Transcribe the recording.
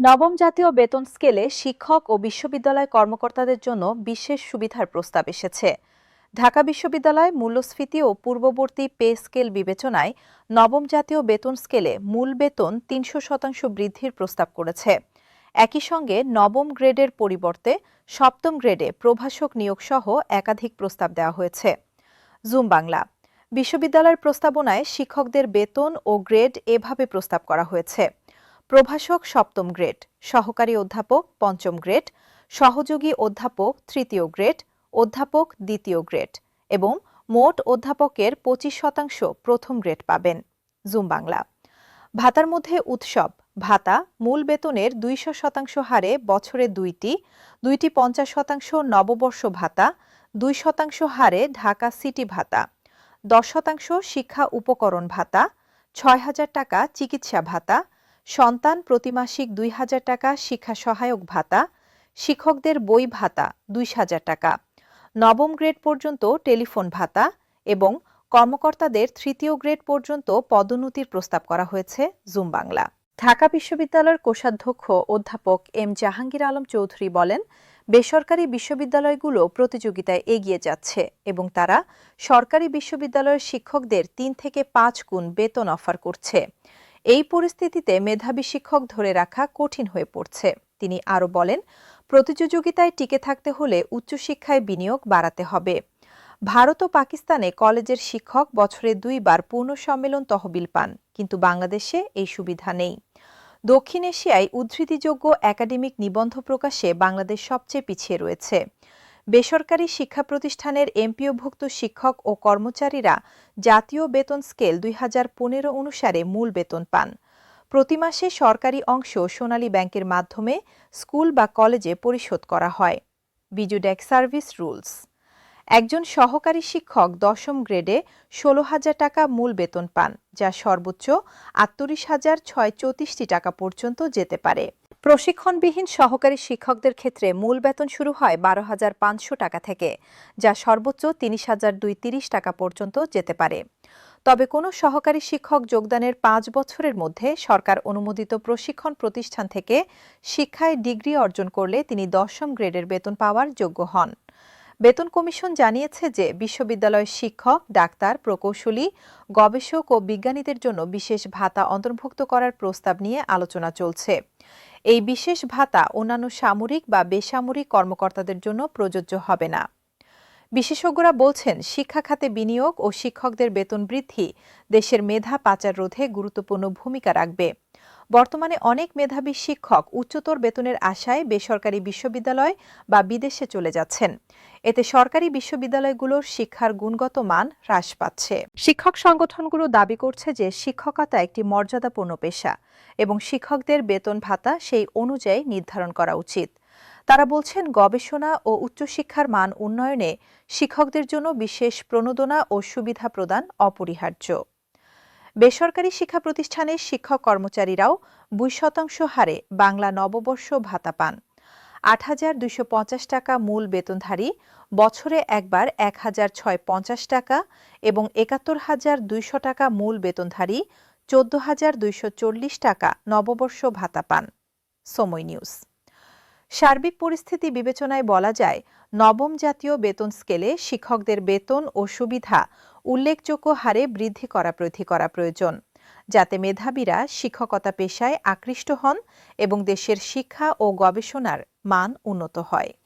নবম জাতীয় বেতন স্কেলে শিক্ষক ও বিশ্ববিদ্যালয় কর্মকর্তাদের জন্য বিশেষ সুবিধার প্রস্তাব এসেছে। ঢাকা বিশ্ববিদ্যালয় মূল্যস্ফীতি ও পূর্ববর্তী পে স্কেল বিবেচনায় নবম জাতীয় বেতন স্কেলে মূল বেতন তিনশো শতাংশ বৃদ্ধির প্রস্তাব করেছে। একই সঙ্গে নবম গ্রেডের পরিবর্তে সপ্তম গ্রেডে প্রভাষক নিয়োগ সহ একাধিক প্রস্তাব দেওয়া হয়েছে। জুম বাংলা। বিশ্ববিদ্যালয়ের প্রস্তাবনায় শিক্ষকদের বেতন ও গ্রেড এভাবে প্রস্তাব করা হয়েছে। প্রভাষক সপ্তম গ্রেড, সহকারী অধ্যাপক পঞ্চম গ্রেড, সহযোগী অধ্যাপক তৃতীয় গ্রেড, অধ্যাপক দ্বিতীয় গ্রেড এবং মোট অধ্যাপকের পঁচিশ শতাংশ প্রথম গ্রেড পাবেন। জুম বাংলা। ভাতার মধ্যে উৎসব। ভাতা মূল বেতনের দুইশো শতাংশ হারে বছরে দুইটি দুইটি পঞ্চাশ শতাংশ নববর্ষ ভাতা, দুই শতাংশ হারে ঢাকা সিটি ভাতা, দশ শতাংশ শিক্ষা উপকরণ ভাতা, ছয় হাজার টাকা চিকিৎসা ভাতা সন্তান প্রতিমাসিক দুই হাজার টাকা, শিক্ষা সহায়ক ভাতা, শিক্ষকদের বই ভাতা দুই হাজার টাকা, নবম গ্রেড পর্যন্ত টেলিফোন ভাতা এবং কর্মকর্তাদের তৃতীয় গ্রেড পর্যন্ত পদোন্নতির প্রস্তাব করা হয়েছে জুম বাংলা। ঢাকা বিশ্ববিদ্যালয়ের কোষাধ্যক্ষ অধ্যাপক এম জাহাঙ্গীর আলম চৌধুরী বলেন, বেসরকারি বিশ্ববিদ্যালয়গুলো প্রতিযোগিতায় এগিয়ে যাচ্ছে এবং তারা সরকারি বিশ্ববিদ্যালয়ের শিক্ষকদের তিন থেকে পাঁচ গুণ বেতন অফার করছে। এই পরিস্থিতিতে মেধাবী শিক্ষক ধরে রাখা কঠিন হয়ে পড়ছে। তিনি আরও বলেন, প্রতিযোগিতায় টিকে থাকতে হলে উচ্চশিক্ষায় বিনিয়োগ বাড়াতে হবে। ভারত ও পাকিস্তানে কলেজের শিক্ষক বছরে দুইবার পূর্ণ সম্মেলন তহবিল পান, কিন্তু বাংলাদেশে এই সুবিধা নেই। দক্ষিণ এশিয়ায় উদ্ধৃতিযোগ্য একাডেমিক নিবন্ধ প্রকাশে বাংলাদেশ সবচেয়ে পিছিয়ে রয়েছে। বেসরকারি শিক্ষা প্রতিষ্ঠানের এমপিওভুক্ত শিক্ষক ও কর্মচারীরা জাতীয় বেতন স্কেল দুই হাজার পনেরো অনুসারে মূল বেতন পান। প্রতি মাসে সরকারি অংশ সোনালী ব্যাংকের মাধ্যমে স্কুল বা কলেজে পরিশোধ করা হয়। বিজু ডেক সার্ভিস রুলস। একজন সহকারী শিক্ষক দশম গ্রেডে ষোলো হাজার টাকা মূল বেতন পান, যা সর্বোচ্চ আটত্রিশ হাজার ছয় টাকা পর্যন্ত যেতে পারে। প্রশিক্ষণবিহীন সহকারী শিক্ষকদের ক্ষেত্রে মূল বেতন শুরু হয় বারো হাজার পাঁচশো টাকা থেকে, যা সর্বোচ্চ তিরিশ হাজার দুই তিরিশ টাকা পর্যন্ত যেতে পারে। তবে কোনো সহকারী শিক্ষক যোগদানের পাঁচ বছরের মধ্যে সরকার অনুমোদিত প্রশিক্ষণ প্রতিষ্ঠান থেকে শিক্ষায় ডিগ্রি অর্জন করলে তিনি দশম গ্রেডের বেতন পাওয়ার যোগ্য হন। বেতন কমিশন জানিয়েছে যে বিশ্ববিদ্যালয়ের শিক্ষক, ডাক্তার, প্রকৌশলী, গবেষক ও বিজ্ঞানীদের জন্য বিশেষ ভাতা অন্তর্ভুক্ত করার প্রস্তাব নিয়ে আলোচনা চলছে। এই বিশেষ ভাতা অন্যান্য সামরিক বা বেসামরিক কর্মকর্তাদের জন্য প্রযোজ্য হবে না। বিশেষজ্ঞরা বলছেন, শিক্ষা খাতে বিনিয়োগ ও শিক্ষকদের বেতন বৃদ্ধি দেশের মেধা পাচার রোধে গুরুত্বপূর্ণ ভূমিকা রাখবে। বর্তমানে অনেক মেধাবী শিক্ষক উচ্চতর বেতনের আশায় বেসরকারি বিশ্ববিদ্যালয় বা বিদেশে চলে যাচ্ছেন। এতে সরকারি বিশ্ববিদ্যালয়গুলোর শিক্ষার গুণগত মান হ্রাস পাচ্ছে। শিক্ষক সংগঠনগুলো দাবি করছে যে শিক্ষকতা একটি মর্যাদাপূর্ণ পেশা এবং শিক্ষকদের বেতন ভাতা সেই অনুযায়ী নির্ধারণ করা উচিত। তারা বলছেন, গবেষণা ও উচ্চশিক্ষার মান উন্নয়নে শিক্ষকদের জন্য বিশেষ প্রণোদনা ও সুবিধা প্রদান অপরিহার্য। বেসরকারি শিক্ষা প্রতিষ্ঠানের শিক্ষক কর্মচারীরাও দুই শতাংশ হারে বাংলা নববর্ষ ভাতা পান। আট হাজার দুইশো পঞ্চাশ টাকা মূল বেতনধারী, বছরে একবার এক হাজার ছয় পঞ্চাশ টাকা এবং একাত্তর হাজার দুইশো টাকা মূল বেতনধারী, চোদ্দ হাজার দুইশো চল্লিশ টাকা নববর্ষ ভাতা পান। সময় নিউজ। সার্বিক পরিস্থিতি বিবেচনায় বলা যায়, নবম জাতীয় বেতন স্কেলে শিক্ষকদের বেতন ও সুবিধা উল্লেখযোগ্য হারে বৃদ্ধি করা বৃদ্ধি করা প্রয়োজন। যাতে মেধাবীরা শিক্ষকতা পেশায় আকৃষ্ট হন এবং দেশের শিক্ষা ও গবেষণার মান উন্নত হয়।